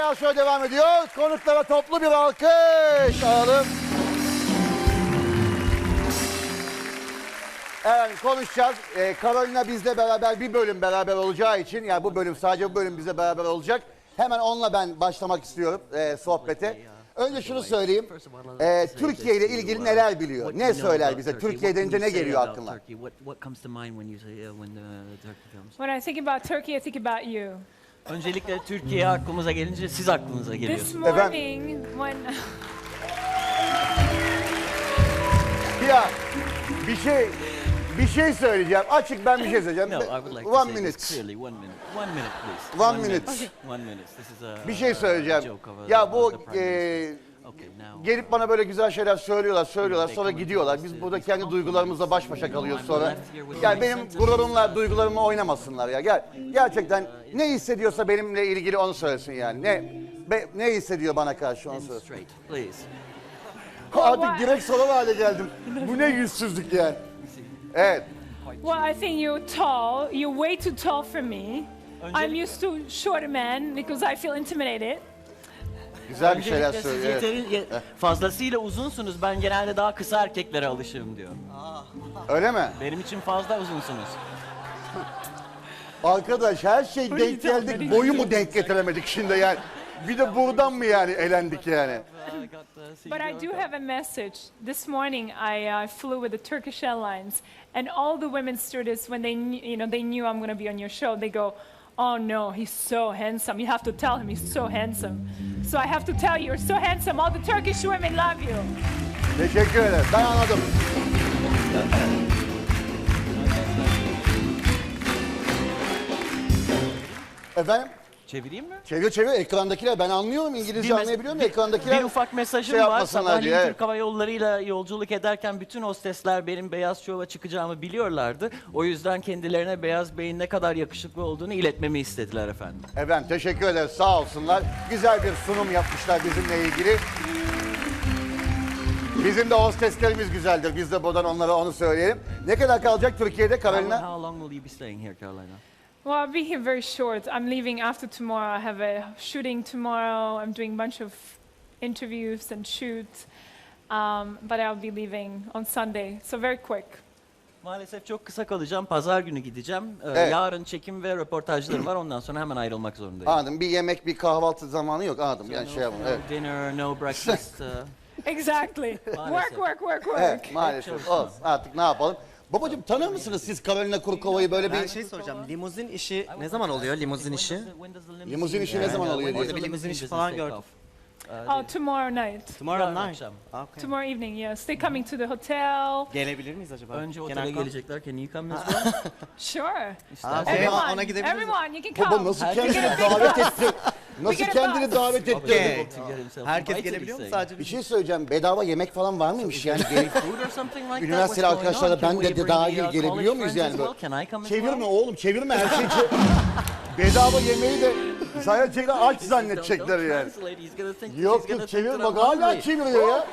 Real Show devam ediyor. Konuklara toplu bir alkış alalım. Evet konuşacağız. Ee, Carolina bizle beraber bir bölüm beraber olacağı için yani bu bölüm sadece bu bölüm bize beraber olacak. Hemen onunla ben başlamak istiyorum e, sohbete. Önce şunu söyleyeyim. Ee, Türkiye ile ilgili neler biliyor? Ne söyler bize? Türkiye denince ne geliyor aklına? Uh, comes? When I think about Turkey, I think about you. Öncelikle Türkiye aklımıza gelince siz aklınıza This geliyorsunuz. morning, when Ya bir şey bir şey söyleyeceğim. Açık ben bir şey söyleyeceğim. No, I would like to One say minute. this clearly. One minute. One minute, please. One minute. One minute. This is a, Bir şey söyleyeceğim. joke of a- Ya of bu the Prime Minister. Gelip bana böyle güzel şeyler söylüyorlar, söylüyorlar, sonra gidiyorlar. Biz burada kendi duygularımızla baş başa kalıyoruz sonra. Yani benim gururumla, duygularımla oynamasınlar ya. Gel, gerçekten ne hissediyorsa benimle ilgili onu söylesin yani. Ne be- ne hissediyor bana karşı onu söylesin. Artık direkt soran hale geldim. Bu ne yüzsüzlük yani. Evet. well, I think you're tall. You're way too tall for me. I'm used to shorter men because I feel intimidated. Güzel bir şeyler Öncelikle siz söylüyor. yeterin, ye- fazlasıyla uzunsunuz. Ben genelde daha kısa erkeklere alışığım diyor. Öyle mi? Benim için fazla uzunsunuz. Arkadaş her şey denk geldik. Boyu mu denk getiremedik şimdi yani? Bir de buradan mı yani elendik yani? But I do have a message. This morning, I uh, flew with the Turkish Airlines, and all the women stewardess, when they knew, you know, they knew I'm going to be on your show, they go, "Oh no, he's so handsome. You have to tell him he's so handsome." So I have to tell you, you're so handsome. All the Turkish women love you. Teşekkür ederim. Ben anladım. Efendim? Çevireyim mi? Çevir çevir ekrandakiler ben anlıyorum İngilizce mes- anlayabiliyorum da ekrandakiler bir ufak mesajım şey var. yapmasınlar Sabahleyin diye. Türk Hava Yolları'yla yolculuk ederken bütün hostesler benim Beyaz Şov'a çıkacağımı biliyorlardı. O yüzden kendilerine Beyaz Bey'in ne kadar yakışıklı olduğunu iletmemi istediler efendim. Efendim teşekkür ederiz sağ olsunlar. Güzel bir sunum yapmışlar bizimle ilgili. Bizim de hosteslerimiz güzeldir. Biz de buradan onlara onu söyleyelim. Ne kadar kalacak Türkiye'de Carolina? how long will you be staying here, Carolina? Well, I'll be here very short. I'm leaving after tomorrow. I have a shooting tomorrow. I'm doing a bunch of interviews and shoots. Um, but I'll be leaving on Sunday, so very quick. Maalesef çok kısa kalacağım. Pazar günü gideceğim. Ee, Evet. Yarın çekim ve röportajlarım var. Ondan sonra hemen ayrılmak zorundayım. Anladım. Bir yemek, bir kahvaltı zamanı yok. Anladım. Yani şey yapın. no Evet. dinner, no breakfast. uh, Exactly. work, work, work, work. Evet maalesef. Olsun. Artık ne yapalım? Babacığım tanır mısınız siz Carolina Kurkova'yı böyle Ben bir şey soracağım. Limuzin işi ne zaman oluyor limuzin işi? Limuzin işi ne zaman does diye. the Bir limuzin işi falan gördüm. Oh, tomorrow night. Tomorrow night. akşam. Okay. Tomorrow evening, yes. They're coming to the hotel. Gelebilir miyiz acaba? Önce otele Kenan gelecekler. Can you come as well? Sure. Okay, Everyone, ona gidebiliriz. everyone, you can Baba come. nasıl Herkes- kendini davet etti? Nasıl a kendini davet etti? Herkes gelebiliyor mu sadece Bir şey söyleyeceğim. Bedava yemek falan var mıymış yani? Üniversiteli arkadaşlarla ben de, dahil uh, gelebiliyor muyuz yani? Çevirme oğlum çevirme her şeyi. Bedava yemeği de sadece aç Don't- zannedecekler don't yani. Yok yok çevir bak hala çeviriyor ya.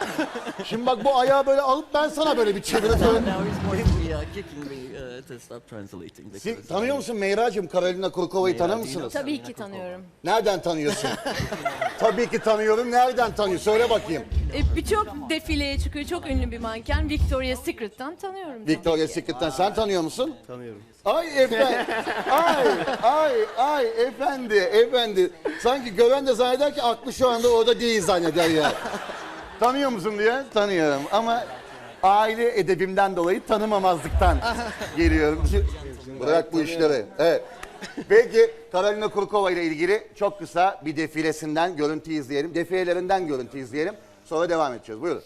Şimdi bak bu ayağı böyle alıp ben sana böyle bir be uh, uh. Siz tanıyor musun Meyra'cığım Karolina Kurkova'yı tanır mısınız? Tabii ki tanıyorum. Nereden tanıyorsun? Tabii ki tanıyorum. Nereden tanıyor? Söyle bakayım. E, Birçok defileye çıkıyor. Çok ünlü bir manken. Victoria's Secret'tan tanıyorum. ki. Secret'ten sen tanıyor musun? Tanıyorum. Ay efendi. ay ay ay efendi efendi. Sanki gören de zanneder ki aklı şu anda orada değil zanneder ya. Tanıyor musun diye? Tanıyorum ama aile edebimden dolayı tanımamazlıktan geliyorum. Bırak bu işleri. Evet. Peki Karolina Kurkova ile ilgili çok kısa bir defilesinden görüntü izleyelim. Defilelerinden görüntü izleyelim. Sonra devam edeceğiz. Buyurun.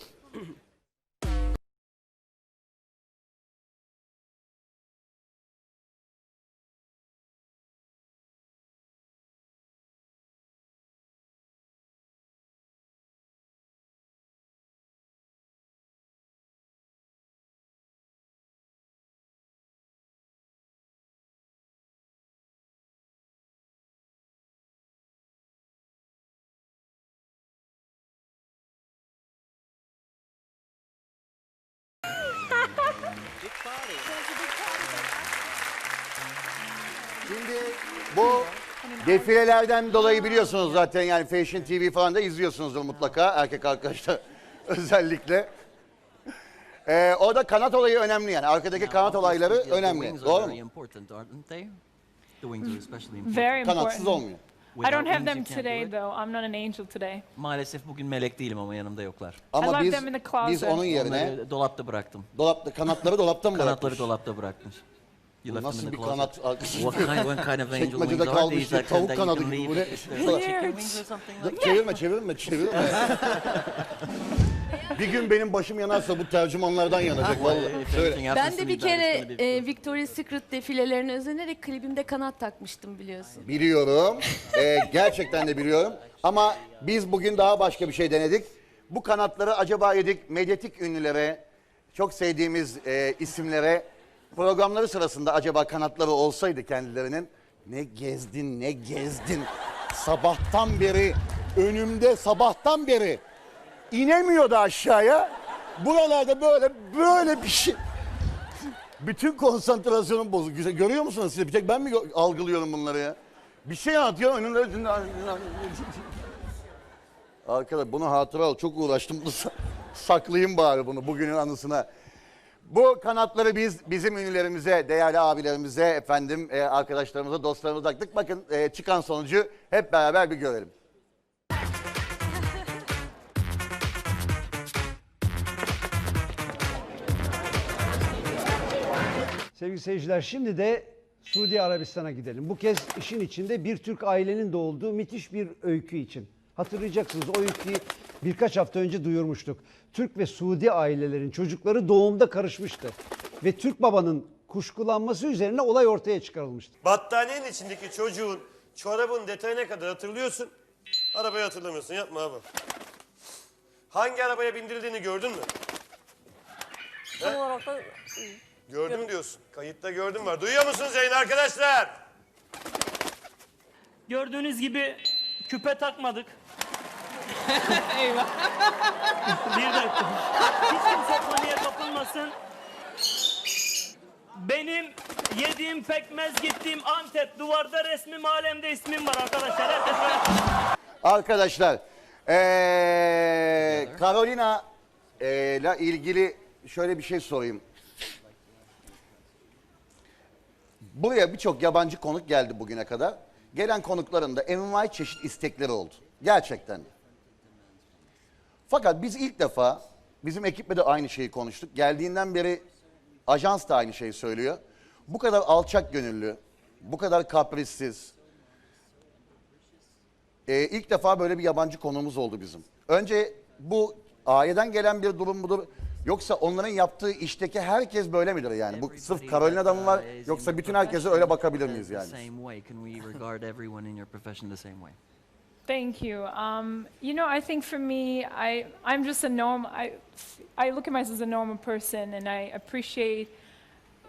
Şimdi bu Defilelerden dolayı biliyorsunuz zaten yani Fashion TV falan da izliyorsunuzdur mutlaka erkek arkadaşlar özellikle. Ee, orada kanat olayı önemli yani arkadaki kanat olayları önemli. Doğru very mu? important, aren't they? The wings are especially important. Very Kanatsız olmuyor. I don't have them today though. I'm not an angel today. Maalesef bugün melek değilim ama yanımda yoklar. Ama left biz them in the closet. biz onun yerine Onları dolapta bıraktım. dolapta kanatları dolapta mı Kanatları bırakmış? dolapta bırakmış. You Bu left Nasıl bir closet. kanat? What kind, what kind of angel wings Çekmecede are kalmış these? bir that can- tavuk that you kanadı can gibi bu leave? ne? They're like chicken wings or something like that? Çevirme çevirme çevirme. bir gün benim başım yanarsa bu tercümanlardan yanacak vallahi. If Söyle. anything happens Ben to de me, bir that is kere gonna be- e, Victoria's Secret defilelerine özenerek klibimde kanat takmıştım biliyorsun. Biliyorum. Ee, gerçekten de biliyorum. Ama biz bugün daha başka bir şey denedik. Bu kanatları acaba dedik medyatik ünlülere, çok sevdiğimiz e, isimlere programları sırasında acaba kanatları olsaydı kendilerinin ne gezdin ne gezdin. Sabahtan beri önümde sabahtan beri inemiyordu aşağıya. Buralarda böyle böyle bir şey. Bütün konsantrasyonum bozuk. Güzel. Görüyor musunuz siz? Bir tek ben mi algılıyorum bunları ya? Bir şey anlatıyor önümde. Arkadaş bunu hatıra al. Çok uğraştım. Saklayayım bari bunu bugünün anısına. Bu kanatları biz bizim ünlülerimize, değerli abilerimize, efendim e, arkadaşlarımıza, dostlarımıza taktık. Bakın e, çıkan sonucu hep beraber bir görelim. Sevgili seyirciler şimdi de Suudi Arabistan'a gidelim. Bu kez işin içinde bir Türk ailenin de olduğu müthiş bir öykü için. Hatırlayacaksınız o öyküyü birkaç hafta önce duyurmuştuk. Türk ve Suudi ailelerin çocukları doğumda karışmıştı. Ve Türk babanın kuşkulanması üzerine olay ortaya çıkarılmıştı. Battaniyenin içindeki çocuğun çorabın detayına kadar hatırlıyorsun. Arabayı hatırlamıyorsun. Yapma abi. Hangi arabaya bindirildiğini gördün mü? Tam olarak da Gördüm diyorsun. Kayıtta gördüm var. Duyuyor musunuz yayın arkadaşlar? gördüğünüz gibi küpe takmadık. Eyvah. Bir dakika. Hiç kimse paniğe kapılmasın. Benim yediğim pekmez gittiğim Antep duvarda resmim alemde ismim var arkadaşlar. Herkes böyle- Arkadaşlar, eee Carolina eee, ile ilgili şöyle bir şey sorayım. Buraya birçok yabancı konuk geldi bugüne kadar. Gelen konukların da envai çeşit istekleri oldu. Gerçekten. Fakat biz ilk defa, bizim ekiple de aynı şeyi konuştuk. Geldiğinden beri ajans da aynı şeyi söylüyor. Bu kadar alçak gönüllü, bu kadar kaprissiz, ee, ilk defa böyle bir yabancı konuğumuz oldu bizim. Önce bu aileden gelen bir durum mudur? Yoksa onların yaptığı işteki herkes böyle midir yani? Bu sırf Carolina'da mı var? Yoksa bütün herkese öyle bakabilir miyiz yani? Thank you. Um, you know, I think for me, I I'm just a norm. I I look at myself as a normal person, and I appreciate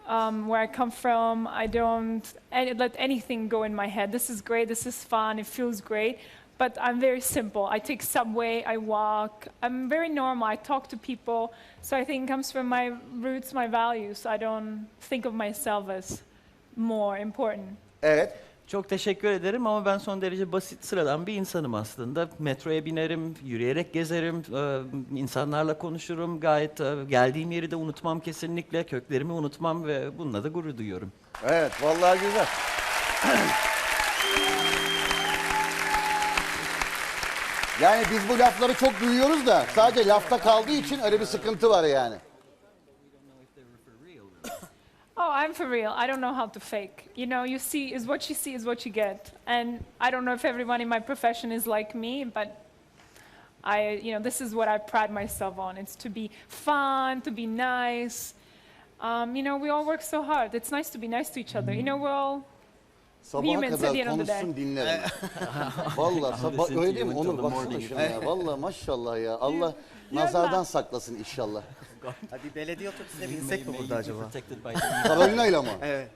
um, where I come from. I don't let anything go in my head. This is great. This is fun. It feels great. But I'm very simple. I take subway. I walk. I'm very normal. I talk to people. So I think it comes from my roots, my values. I don't think of myself as more important. Evet. Çok teşekkür ederim ama ben son derece basit sıradan bir insanım aslında. Metroya binerim, yürüyerek gezerim, e, insanlarla konuşurum. Gayet e, geldiğim yeri de unutmam kesinlikle, köklerimi unutmam ve bununla da gurur duyuyorum. Evet, vallahi güzel. Yani biz bu lafları çok duyuyoruz da sadece lafta kaldığı için öyle bir sıkıntı var yani. I'm for real. I don't know how to fake. You know, you see is what you see is what you get. And I don't know if everyone in my profession is like me, but I, you know, this is what I pride myself on. It's to be fun, to be nice. Um, you know, we all work so hard. It's nice to be nice to each other. You know, we're all Sabaha Humans at the kadar end of the day. konuşsun dinlerim. Vallahi sabah Listen öyle değil mi you Onur baksana morning. şuna ya. Vallahi maşallah ya. Allah nazardan saklasın inşallah. Ha, bir belediye otobüsüne binsek mi burada acaba? Carolina ile mi? Evet.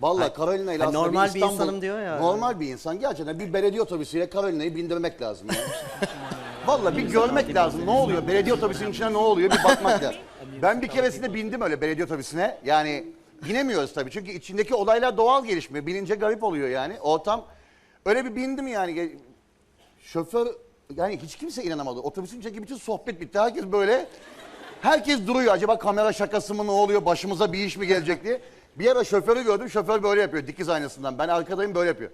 Vallahi Carolina ile aslında normal bir İstanbul- insanım diyor ya. Normal bir insan. Gerçekten bir belediye otobüsüyle Carolina'yı bindirmek lazım ya. Vallahi bir görmek lazım. Ne oluyor? Belediye otobüsünün içine ne oluyor? Bir bakmak lazım. Ben bir keresinde bindim öyle belediye otobüsüne. Yani binemiyoruz tabii. Çünkü içindeki olaylar doğal gelişmiyor. Binince garip oluyor yani. Ortam Öyle bir bindim yani. Şoför yani hiç kimse inanamadı. Otobüsün içindeki bütün sohbet bitti. Herkes böyle herkes duruyor. Acaba kamera şakası mı ne oluyor? Başımıza bir iş mi gelecek diye. Bir ara şoförü gördüm. Şoför böyle yapıyor dikiz aynasından. Ben arkadayım böyle yapıyor.